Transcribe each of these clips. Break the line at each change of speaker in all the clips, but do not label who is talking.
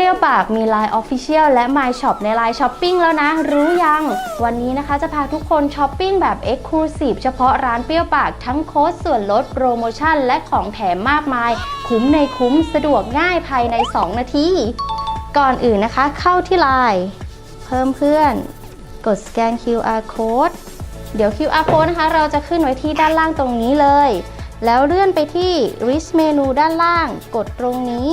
รี้ยวปากมี Line Official และ My Shop ใน Line Shopping แล้วนะ รู้ยัง วันนี้นะคะจะพาทุกคนช้อปปิ้งแบบ Exclusive เฉพาะร้านเปรี้ยวปากทั้งโค้ดส่วนลดโปรโมชั่น และของแถมมากมาย คุ้มในคุ้มสะดวกง่ายภายใน 2 นาที ก่อนอื่นนะคะเข้าที่ Line เพิ่มเพื่อน กดสแกน QR code เดี๋ยว QR code นะคะ เราจะขึ้นไว้ที่ด้านล่างตรงนี้เลย แล้วเลื่อนไปที่ Rich Menu ด้านล่าง กดตรงนี้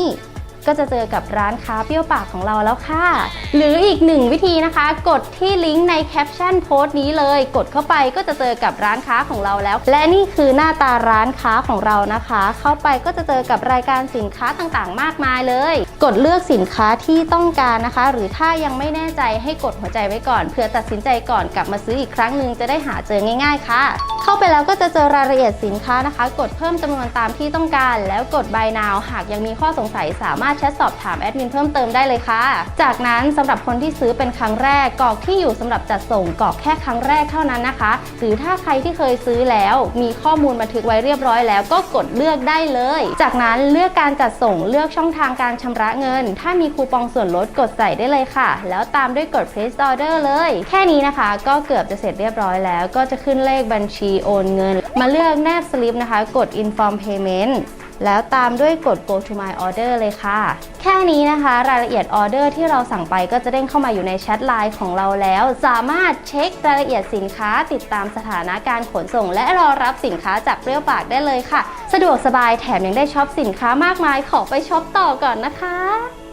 ก็จะเจอกับร้านค้าเปรี้ยวปากของเราแล้วค่ะ หรืออีกหนึ่งวิธีนะคะ กดที่ลิงก์ในแคปชั่นโพสต์นี้เลย กดเข้าไปก็จะเจอกับร้านค้าของเราแล้ว และนี่คือหน้าตาร้านค้าของเรานะคะ เข้าไปก็จะเจอกับรายการสินค้าต่างๆ มากมายเลย กดเลือกสินค้าที่ต้องการนะคะ หรือถ้ายังไม่แน่ใจให้กดหัวใจไว้ก่อนเพื่อตัดสินใจก่อนกลับมาซื้ออีกครั้งหนึ่งจะได้หาเจอง่าย ๆ ค่ะ เข้าไปแล้วก็จะเจอรายละเอียดสินค้านะคะ กดเพิ่มจำนวนตามที่ต้องการ แล้วกด buy now หากยังมีข้อสงสัยสามารถแชทสอบถามแอดมินเพิ่มเติมได้เลยค่ะ จากนั้นสำหรับคนที่ซื้อเป็นครั้งแรกกรอกที่อยู่สำหรับจัดส่งกรอกแค่ครั้งแรกเท่านั้นนะคะ หรือถ้าใครที่เคยซื้อแล้ว มีข้อมูลบันทึกไว้เรียบร้อยแล้วก็กดเลือกได้เลย จากนั้นเลือกการจัดส่งเลือกช่องทางการชำระเงิน ถ้ามีคูปองส่วนลดกดใส่ได้เลยค่ะ แล้วตามด้วยกด place order เลย แค่นี้นะคะ ก็เกือบจะเสร็จเรียบร้อยแล้ว ก็จะขึ้นเลขบัญชีโอนเงิน มาเลือกแนบสลิปนะคะ กด inform payment แล้วตามด้วยกด go to my order เลยค่ะ แค่นี้นะคะ รายละเอียดออเดอร์ที่เราสั่งไปก็จะเด้งเข้ามาอยู่ในแชทไลน์ของเราแล้ว สามารถเช็ครายละเอียดสินค้า ติดตามสถานะการขนส่ง และรอรับสินค้าจากเปรี้ยวปากได้เลยค่ะ สะดวกสบายแถมยังได้ช็อปสินค้ามากมายขอไปช็อปต่อก่อนนะคะ